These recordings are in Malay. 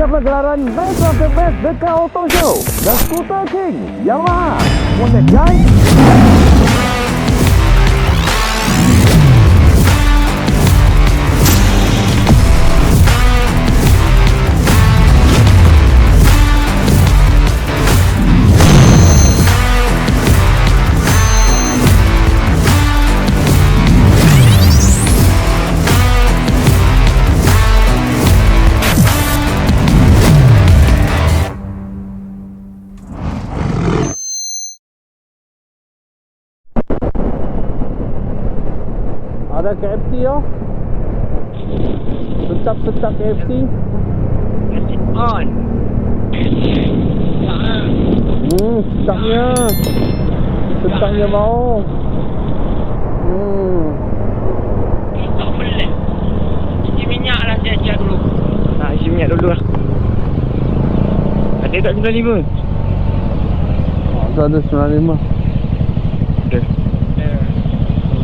anda pagelaran Best of the Best dekat Auto Show dan Scooter King Yamaha. Connect guys. Ada KFC yo. Sedap-sedap KFC. on. Hmm, sedapnya. Sedapnya bau. Hmm. Tak boleh. Isi minyak lah siap-siap dulu. Ha, isi minyak dulu lah. Ada tak 95? Ada ada 95. Ada.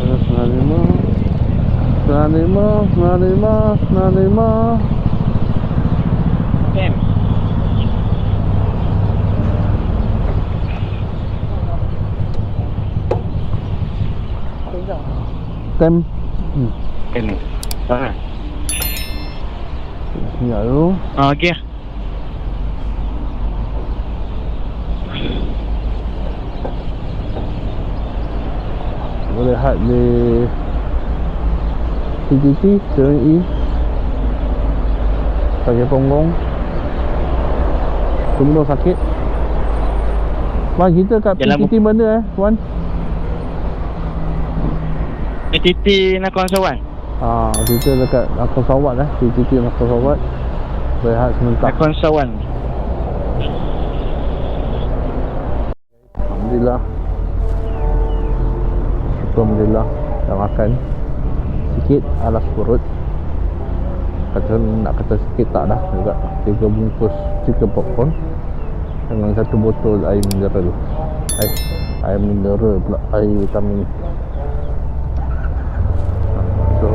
Ada 95. 95, 95, 95. Tem. Tem. Hmm. Tem. Ha. Ya dulu. Ah, okey. Boleh lihat E Pakai Tumbuh sakit. Wan kita kat Jalan PTT mana eh Wan? PTT nak kawan Ah, kita dekat Nakon Sawat eh. PTT Nakon Sawat. Berehat sebentar. Nak kawan Alhamdulillah. Alhamdulillah. Dah makan Sikit alas perut. Kata nak kata sikit tak dah juga. Tiga bungkus chicken popcorn Dengan satu botol air mineral. Air, air mineral pula Air vitamin. So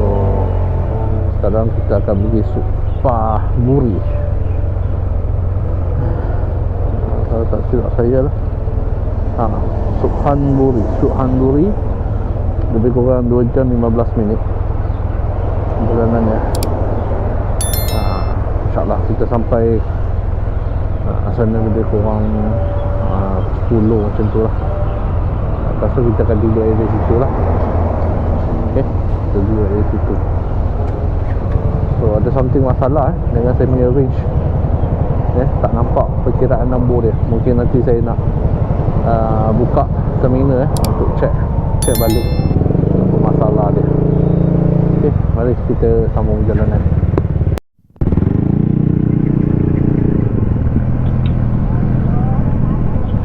Sekarang kita akan pergi Supah Buri Kalau tak silap saya lah. Ha, Subhan Buri Subhan Buri Lebih kurang 2 jam 15 minit Perjalanannya ha, InsyaAllah kita sampai ha, Sana lebih kurang ha, 10 macam tu lah. Lepas tu kita akan duduk area situ lah. Okay Kita duduk area situ. So ada something masalah eh Dengan saya punya range? Eh, Tak nampak perkiraan nombor dia. Mungkin nanti saya nak uh, buka terminal eh, untuk check check balik apa masalah dia. Okey, mari kita sambung perjalanan.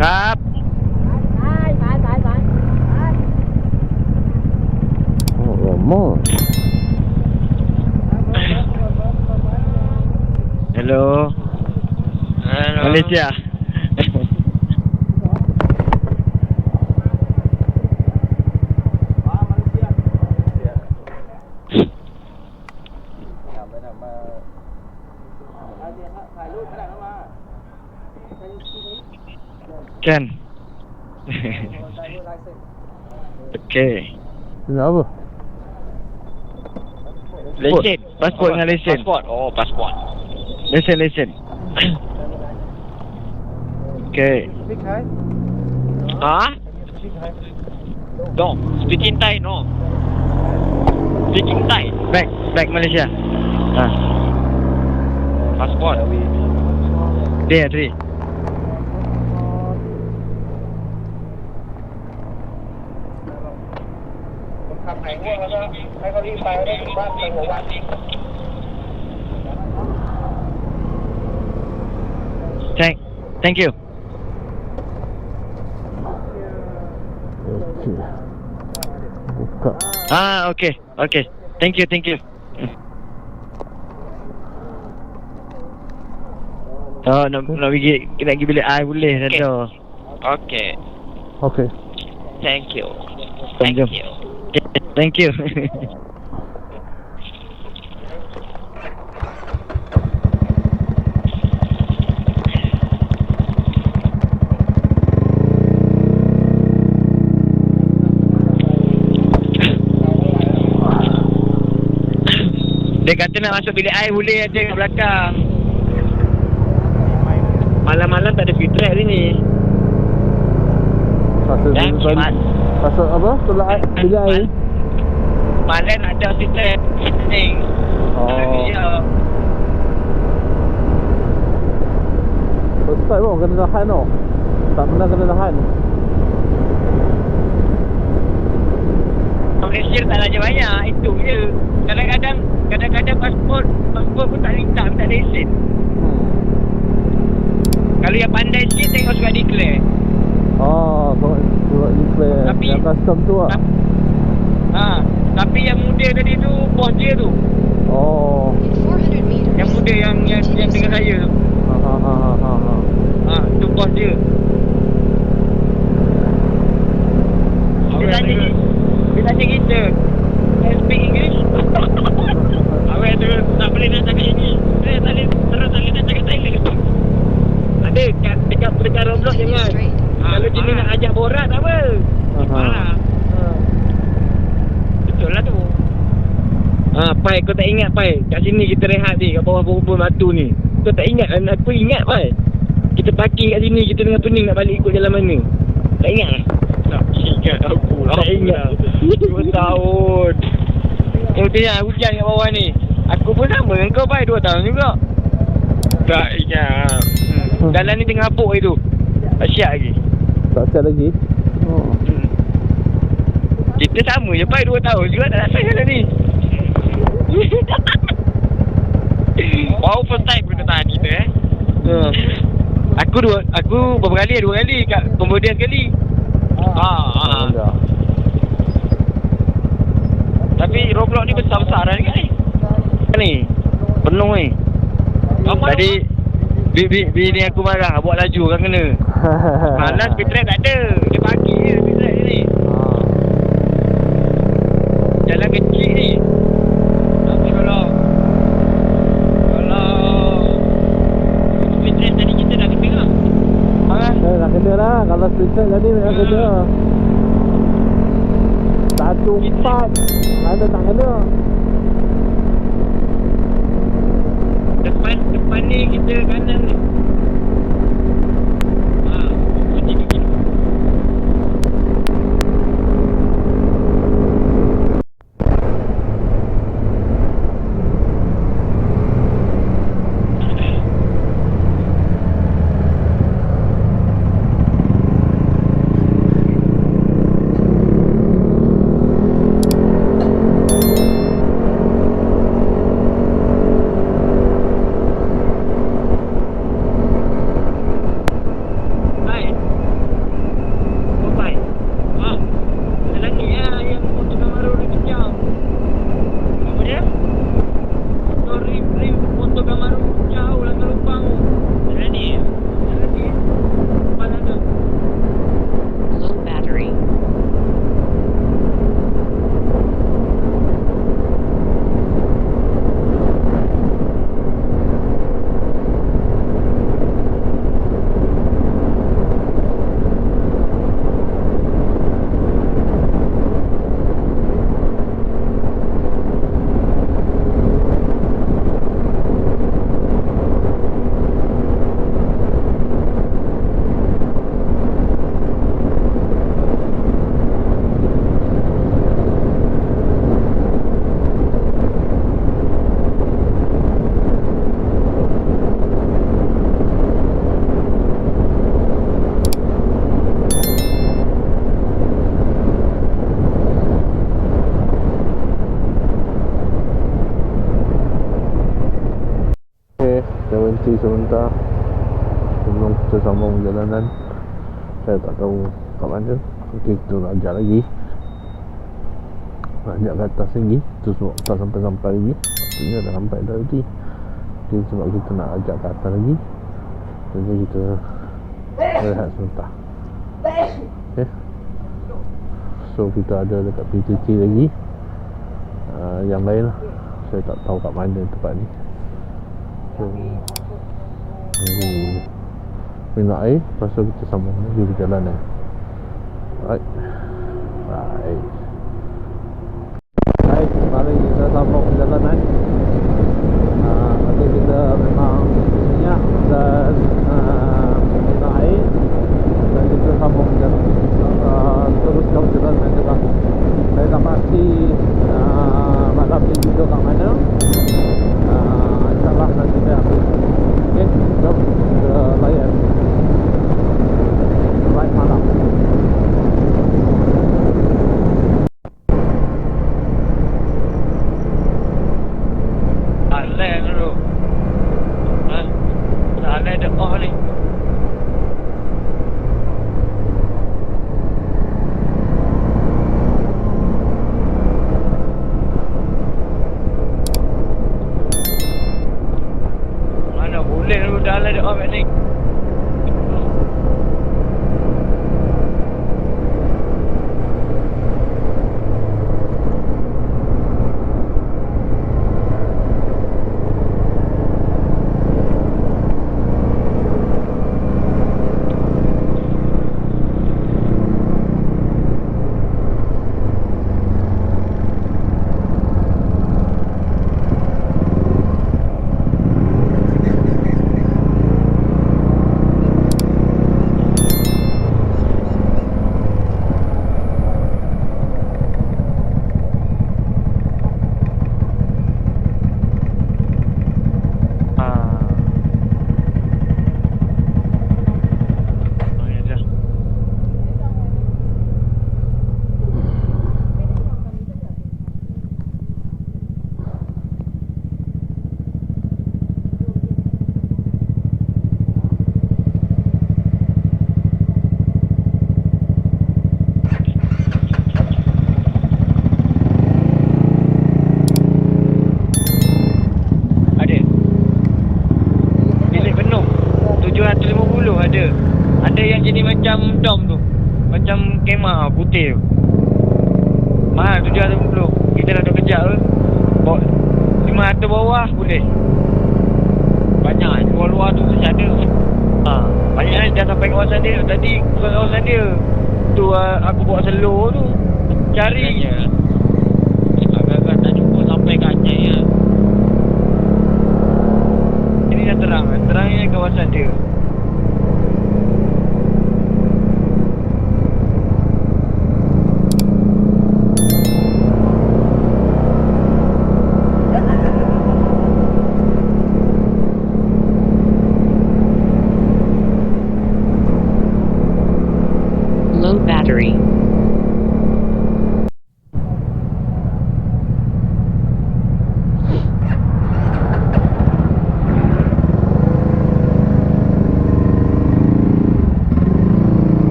Kap. Oh, lama. Hello. Hello. Malaysia. Kan. Okey. Ini apa? Lesen, pasport dengan lesen. Pasport. Oh, pasport. Lesen, lesen. Okey. Ha? No. Speaking Thai, no. Speaking Thai. Back, back Malaysia. Ha. paszport? There, there. Thank, thank you. Okay. Ah, okay, okay. Thank you, thank you. Oh, nak, okay. nak pergi, nak pergi bilik I boleh, okay. Dato. Okay. Okay. Thank you. Thank you. Thank you. Dia kata nak masuk bilik air boleh aja kat belakang. Malam-malam tak ada speed track hari ni. Pasal Dan tu tadi. Pasal apa? Tolak air. Bila air. Malam ada speed track. Ni. Oh. Ya. First time tau kena tahan tau. Tak pernah kena tahan. Malaysia tak laju banyak. Itu je. Kadang-kadang kadang-kadang pasport pasport pun tak lintas tak lesen. Kalau yang pandai sikit tengok surat declare. Oh, surat surat declare. Tapi- Yang custom tu lah. Tap- Ha, tapi yang muda tadi tu bos dia tu. Oh. In 400 meters. Yang muda yang yang, yang dengan saya tu. Ha ha ha ha ha. ha. Ha, tu bos dia. Dia tanya, dia tanya kita, can speak English? Awak tu tak boleh nak cakap ini. Saya tak boleh, terus tak boleh nak cakap Thailand. Ada kat, dekat dekat Roblox jangan. straight. Kalau jenis nak ajak borak tak apa. Ha. Betul lah tu. Ha, Pai, kau tak ingat Pai? Kat sini kita rehat ni, kat bawah pohon batu ni. Kau tak ingat kan? Aku ingat Pai. Kita parking kat sini, kita tengah pening nak balik ikut jalan mana. Tak ingat? Tak ingat aku lah. Tak ingat. Dua tahun. Yang tengah hujan kat bawah ni. Aku pun sama dengan kau Pai, dua tahun juga. Tak ingat. Hmm. Jalan ni tengah apuk itu. Asyik lagi. Tak siap lagi. Oh. Hmm. Kita sama je Pai 2 tahun juga tak datang jalan ni Wow first time kena tahan kita eh Ya. Aku dua Aku berapa kali Dua kali kat Cambodia sekali ha, ha. Dah. Tapi Roblox ni besar-besaran kan ni Ni Penuh ni Tadi bi, bi, Bini aku marah Buat laju kan kena Malas speed track tak ada Dia pagi je speed track ni. Jalan kecil ni Tapi kalau Kalau Speed track tadi kita dah kena lah Ha? Eh, nak kena lah. Kalau speed track tadi memang Hmm. kena. Satu empat. Ada tak kena. Sebentar sebelum kita sambung perjalanan. Saya tak tahu kat mana. Okey, kita nak ajak lagi. Nak ajak ke atas lagi. Itu sebab tak sampai-sampai lagi. Maksudnya dah sampai dah tadi. Okey, sebab kita nak ajak ke atas lagi. Jadi kita rehat sebentar. Okey. So kita ada dekat PTT lagi. Uh, yang lain lah. Saya tak tahu kat mana tempat ni. So, tunggu. Minum air Lepas tu kita sambung lagi perjalanan Alright Bye Hai, mari kita sambung perjalanan ada memang minyak dan uh, minyak air dan juga sambung dan uh, terus jauh jalan saya juga saya tak pasti uh, malam ni juga kat mana. uh, insyaAllah nanti saya ambil ok jom kita layan ride malam Tak lain dulu. Ha? Tak lain dah oh ni. Mana boleh dulu dah lain dah oh kat ni. Ah. Oh, ya dah. Ada. Bilik penuh. 750 ada. Ada yang jadi macam dom tu. Macam kemah putih tu. Mahal 750. Kita dah duduk kejap tu. Bawa 500 bawah boleh. Banyak luar-luar tu mesti ada. Ha, banyak dah sampai kawasan dia. Tadi kawasan dia. Tu uh, aku bawa slow tu. Cari je.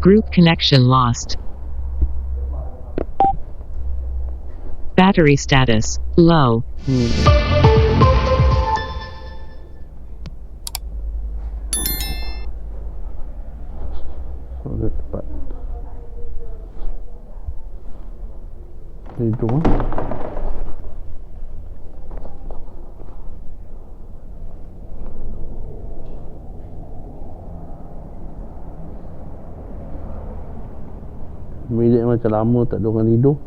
Group connection lost. Battery status low. You. Bilik macam lama tak ada orang tidur.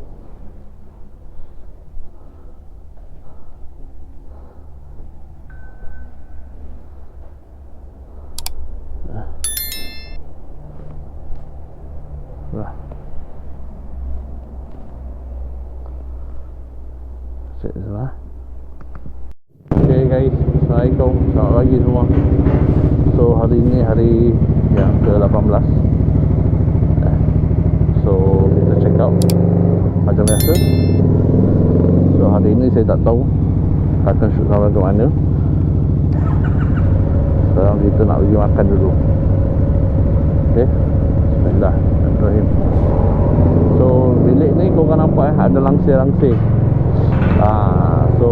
Lah. Assalamualaikum. Selamat pagi semua. So hari ni hari yang ke-18 Eh, So kita check out Macam biasa. So hari ni saya tak tahu Akan shoot sampai ke mana. Sekarang kita nak pergi makan dulu. Okay Bismillahirrahmanirrahim So bilik ni korang nampak eh Ada langsir-langsir. Ah, So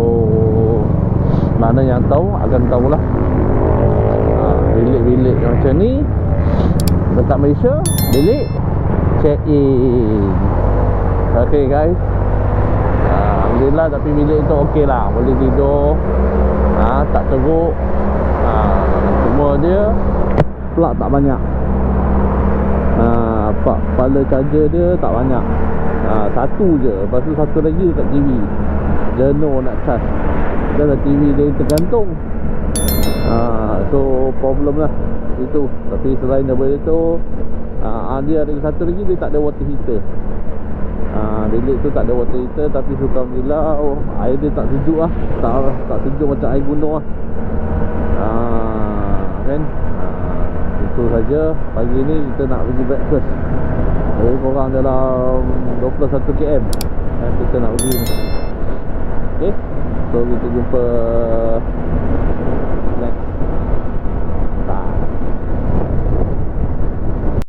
Mana yang tahu akan tahulah. Ah, Bilik-bilik macam ni Dekat Malaysia Bilik Check in Okay guys. Ah, Alhamdulillah tapi bilik tu okey lah. Boleh tidur. Ah, Tak teruk. Ah, Cuma dia Plug tak banyak. Ha, pak kepala charger dia tak banyak. Ha, satu je. Lepas tu satu lagi dekat TV jenuh nak charge. Dan TV dia tergantung. Ha, so problem lah. Itu. Tapi selain daripada tu ha, dia ada satu lagi dia tak ada water heater. Ha, bilik tu tak ada water heater tapi Alhamdulillah oh, air dia tak sejuk lah tak, tak sejuk macam air gunung lah ha, kan? Ha, itu saja. Pagi ni kita nak pergi breakfast. Jadi korang dalam 21 km eh, kita nak pergi. Ni ok so kita jumpa